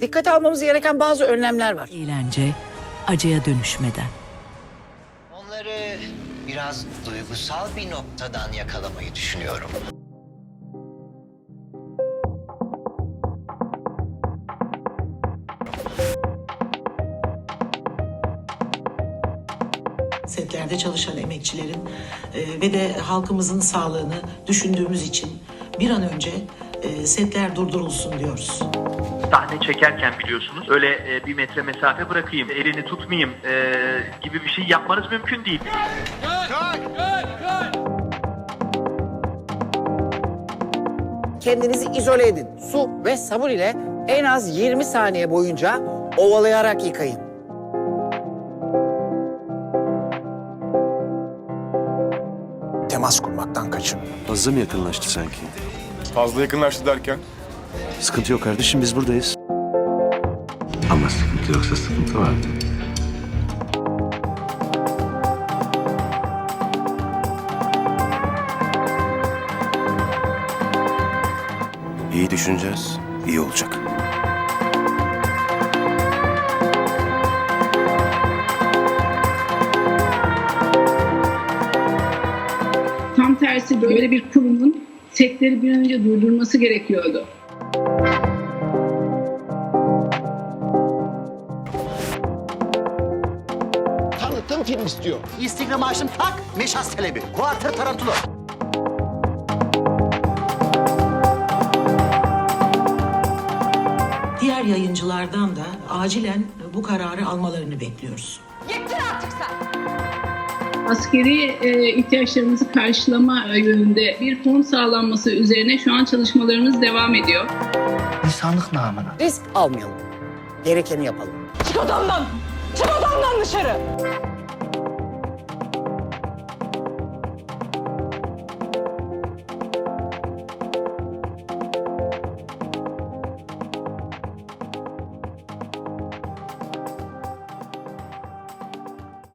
Dikkate almamız gereken bazı önlemler var. Eğlence acıya dönüşmeden. Onları biraz duygusal bir noktadan yakalamayı düşünüyorum. setlerde çalışan emekçilerin e, ve de halkımızın sağlığını düşündüğümüz için bir an önce e, setler durdurulsun diyoruz. sahne çekerken biliyorsunuz öyle e, bir metre mesafe bırakayım, elini tutmayayım e, gibi bir şey yapmanız mümkün değil. Kendinizi izole edin. Su ve sabun ile en az 20 saniye boyunca ovalayarak yıkayın. Temas kurmaktan kaçın. Fazla mı yakınlaştı sanki? Fazla yakınlaştı derken? Sıkıntı yok kardeşim biz buradayız. Ama sıkıntı yoksa sıkıntı vardı. İyi düşüneceğiz, iyi olacak. Tam tersi böyle bir kurumun setleri bir önce durdurması gerekiyordu. Tanıtım film istiyor. Instagram açtım tak meşas talebi. Kuartır tarantulo. Diğer yayıncılardan da acilen bu kararı almalarını bekliyoruz. Askeri e, ihtiyaçlarımızı karşılama e, yönünde bir fon sağlanması üzerine şu an çalışmalarımız devam ediyor. İnsanlık namına. Risk almayalım. Gerekeni yapalım. Çık odamdan! Çık odamdan dışarı!